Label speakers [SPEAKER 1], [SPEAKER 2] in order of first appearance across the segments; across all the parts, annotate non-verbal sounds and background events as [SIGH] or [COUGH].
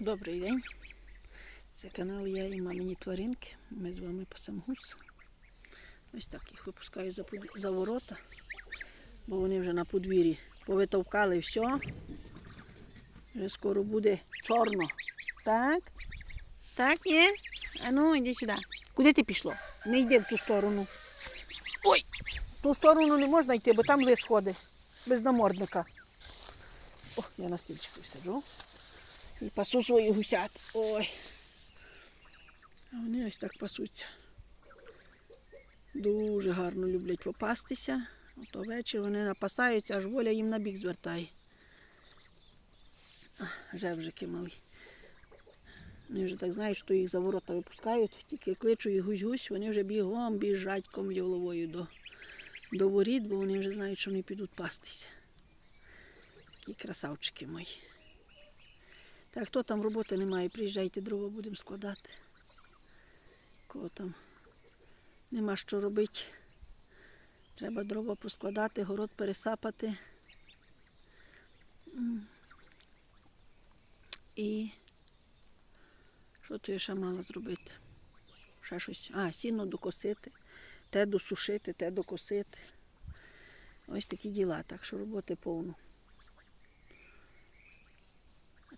[SPEAKER 1] Добрий день. Це канал Я і мамині тваринки. Ми з вами пасем гус. Ось так їх випускаю за, под- за ворота, бо вони вже на подвір'ї повитовкали все. Вже скоро буде чорно. Так? Так, ні? А ну, йди сюди. Куди ти пішло? Не йди в ту сторону. Ой! В ту сторону не можна йти, бо там лис ходить. Без намордника. О, я на стільчику сиджу. І пасу свої гусят. Ой. А вони ось так пасуться. Дуже гарно люблять попастися. Ото вечір вони напасаються, аж воля їм на бік звертає. А, Жевжики малі. Вони вже так знають, що їх за ворота випускають, тільки кличу їх гусь-гусь, вони вже бігом біжать головою до, до воріт, бо вони вже знають, що вони підуть пастися. Такі красавчики мої. Так, хто там роботи немає, приїжджайте, дрова будемо складати. Кого там нема що робити. Треба дрова поскладати, город пересапати. І що то я ще мала зробити? Ще щось. А, сіно докосити, те досушити, те докосити. Ось такі діла, так що роботи повно.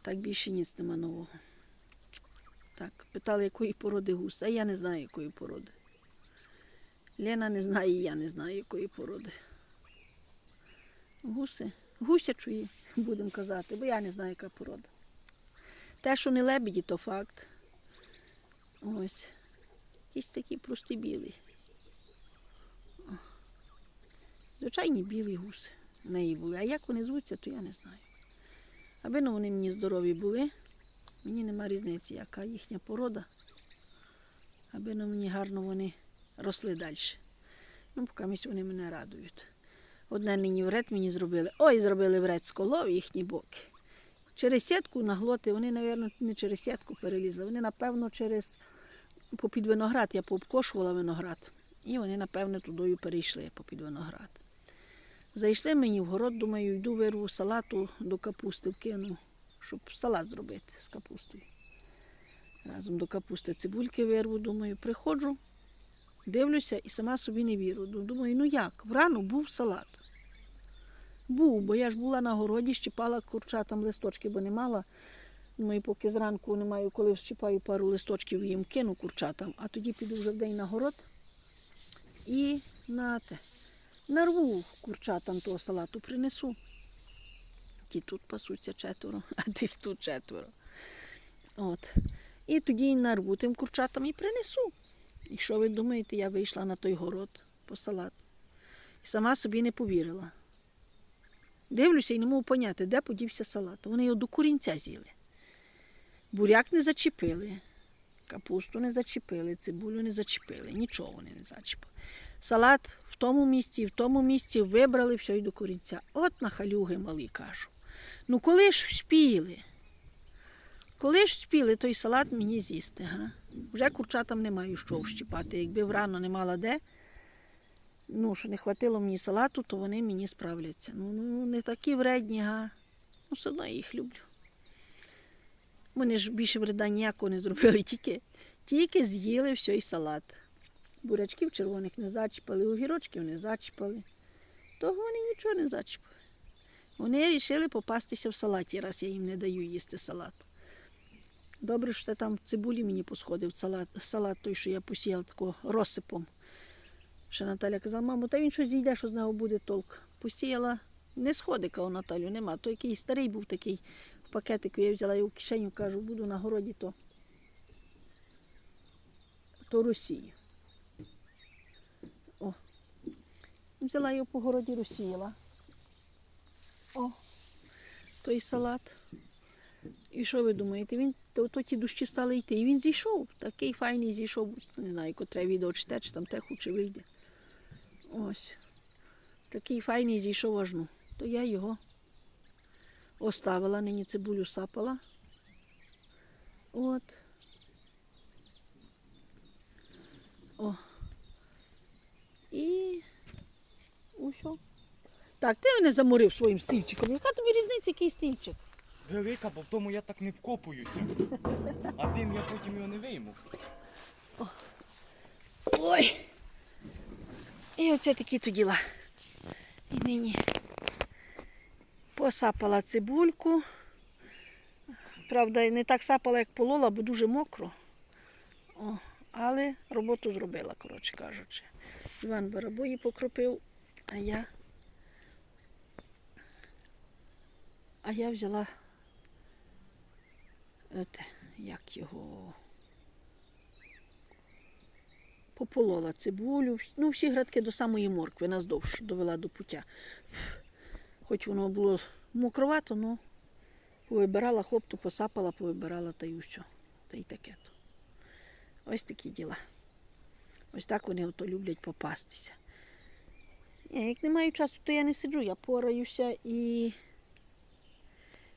[SPEAKER 1] Так більше ніц нема нового. Так, питали, якої породи гуса. А я не знаю, якої породи. Лена не знає, і я не знаю, якої породи. Гуси. Гусячої, будемо казати, бо я не знаю, яка порода. Те, що не лебеді, то факт. Ось. Якісь такі прості білі. Звичайні білі гуси в неї були. А як вони звуться, то я не знаю. Аби ну вони мені здорові були, мені нема різниці, яка їхня порода. Аби ну мені гарно вони росли далі. Ну, поки вони мене радують. Одне нині вред мені зробили. Ой, зробили вред з колов їхні боки. Через сітку наглоти, вони, мабуть, не через сітку перелізли. Вони, напевно, через попід виноград. Я пообкошувала виноград. І вони, напевно, тудою перейшли попід виноград. Зайшли мені в город, думаю, йду вирву салату до капусти вкину, щоб салат зробити з капустою. Разом до капусти цибульки вирву, думаю, приходжу, дивлюся і сама собі не вірю. Думаю, ну як? Врано був салат. Був, бо я ж була на городі, щипала курчатам листочки, бо не мала. Думаю, поки зранку не маю, коли щипаю пару листочків їм кину курчатам, а тоді піду вже вдень на город і на те. Нарву курчатам того салату принесу. Ті тут пасуться четверо, [LAUGHS] а тих тут четверо. От. І тоді нарву тим курчатам і принесу. І що ви думаєте, я вийшла на той город по салат. І сама собі не повірила. Дивлюся і не можу поняти, де подівся салат. Вони його до корінця з'їли. Буряк не зачепили, капусту не зачепили, цибулю не зачепили, нічого вони не зачепили. Салат тому місці, в тому місці вибрали все й до корінця. От на халюги малі кажу. Ну коли ж спіли? Коли ж спіли той салат мені з'їсти, га? Вже курчатам не маю що вщипати. Якби врано не мала де, ну, що не хватило мені салату, то вони мені справляться. Ну, ну не такі вредні, га. Ну, все одно я їх люблю. Вони ж більше вреда ніякого не зробили, [LAUGHS] тільки, тільки з'їли все і салат. Бурячків червоних не зачіпали, огірочків не зачіпали. Того вони нічого не зачіпали. Вони вирішили попастися в салаті, раз я їм не даю їсти салат. Добре, що там цибулі мені посходив салат, салат той, що я посіяла такого розсипом. Ще Наталя казала, мамо, та він щось зійде, що з нього буде толк. Посіяла, не сходика у Наталю, нема. То який старий був такий в пакетику, я взяла його в кишеню, кажу, буду на городі, то, то Росії. О. Взяла його по городі розсіяла. О, той салат. І що ви думаєте? Він то, то ті дощі стали йти. І він зійшов. Такий файний зійшов. Не знаю, котре відео чите, чи там те хоче вийде. Ось. Такий файний зійшов аж ну. То я його оставила, нині цибулю сапала. От. О. І усьо. Так, ти мене заморив своїм стільчиком. Яка тобі різниця, який стільчик?
[SPEAKER 2] велика, бо в тому я так не вкопуюся. А тим я потім його не вийму.
[SPEAKER 1] Ой. І оце такі то діла. І нині посапала цибульку. Правда, не так сапала, як полола, бо дуже мокро. О, але роботу зробила, коротше кажучи. Іван барабої покропив, а я. А я взяла. Оте, як його. Пополола цибулю, ну всі градки до самої моркви наздовж довела до пуття. Хоч воно було мокровато, ну повибирала хопту, посапала, повибирала та й усе. Та й таке то. Ось такі діла. Ось так вони ото люблять попастися. Ні, як не маю часу, то я не сиджу, я пораюся і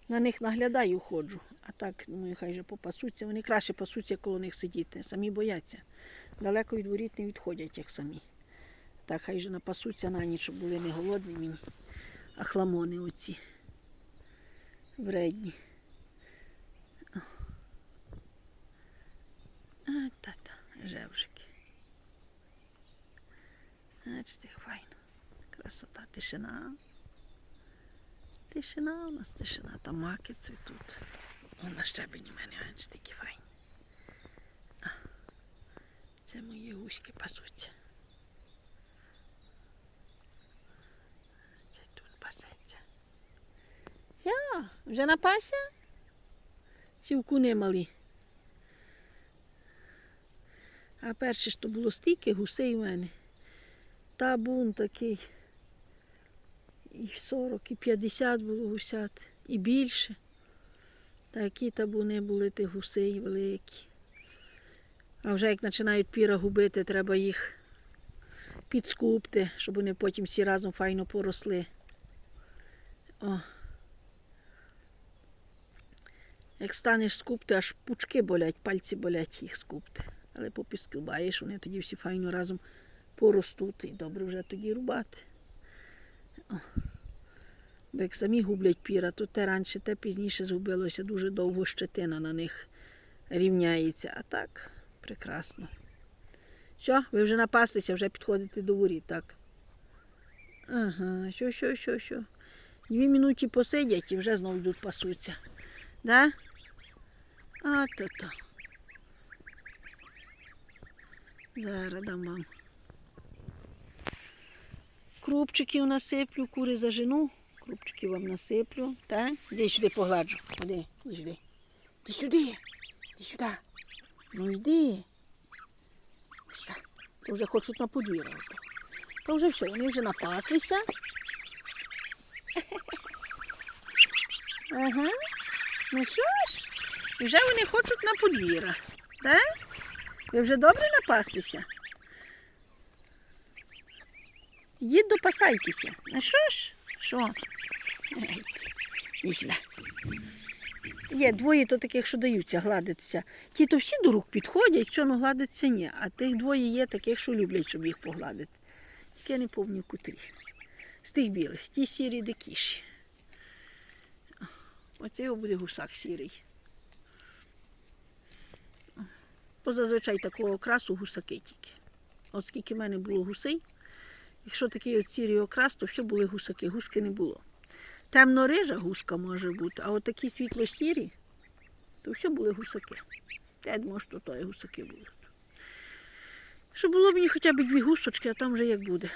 [SPEAKER 1] на них наглядаю, ходжу. А так, думаю, хай же попасуться. Вони краще пасуться коло них сидіти, самі бояться далеко від воріт не відходять, як самі. Так, хай же напасуться на ніч, щоб були не голодні мені, а хламони оці. Вредні. А, та-та, жевжики. Як файно. Красота, тишина. Тишина у нас тишина, там маки цвітуть. Вон на щебені мене, бачите, які файні. Це мої гуськи пасуться. Це тут пасеться. Я, вже напася? Сівку не малі. А перше то було стільки гусей у мене. Табун такий. І 40, і 50 було гусят, і більше. Такі табуни були тих гусей великі. А вже як починають піра губити, треба їх підскупти, щоб вони потім всі разом файно поросли. О. Як станеш скупти, аж пучки болять, пальці болять їх скупти. Але попі скибаєш, вони тоді всі файно разом поростуть і добре вже тоді рубати. Бо як самі гублять піра, то те раніше, те пізніше згубилося, дуже довго щетина на них рівняється. А так. Прекрасно. Що, ви вже напастися, вже підходите до воріт, так? Ага, що, що, що, що. Дві минуті посидять і вже знову йдуть пасуться. Да? А то то. Зараз дам вам. Крупчиків насиплю, кури зажену. Крупчиків вам насиплю. Так? Іди сюди погладжу. Іди, іди сюди. Іди сюди. Іди сюди. Ну йди. То вже хочуть на подвір'я. То вже все, вони вже напаслися. [LAUGHS] Ага. Ну що ж, вже вони хочуть на подвір'я. Ви вже добре напаслися? Йдіть допасайтеся. Ну що ж? Що? Сюди. Є двоє то таких, що даються гладитися. Ті то всі до рук підходять, що ну гладиться ні. А тих двоє є таких, що люблять, щоб їх погладити. Тільки я не пам'ятаю котрі. З тих білих, ті сірі дикіші. Оце його буде гусак сірий. Бо зазвичай такого окрасу гусаки тільки. От скільки в мене було гусей, якщо такий от сірий окрас, то все були гусаки, гуски не було. Темно-рижа гуска може бути, а от такі світло-сірі, то все були гусаки. Я думаю, що то і гусаки будуть. Щоб було мені хоча б дві гусочки, а там вже як буде.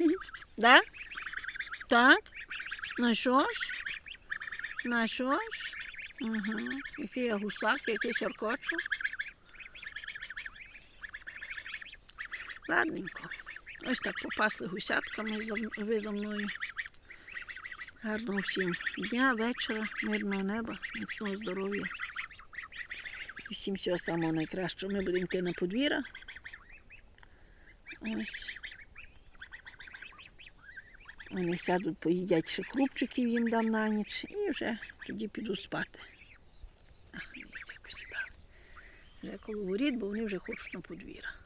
[SPEAKER 1] [LAUGHS] Да? Так? На що ж? На що ж? Ага. Який я гусак, який сіркочу. Ладненько. Ось так попасли гусятками ви за мною. Гарного всім дня, вечора, мирного неба, міцного здоров'я. І всім всього самого найкращого. Ми будемо йти на подвір'я. Ось. Вони сядуть, поїдять ще крупчиків їм дам на ніч і вже тоді піду спати. А, дивіться, як посідали. Вже коло воріт, бо вони вже хочуть на подвір'я.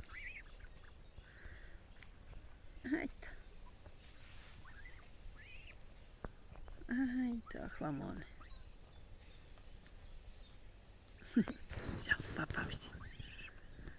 [SPEAKER 1] хламони. [LAUGHS] Все, попався.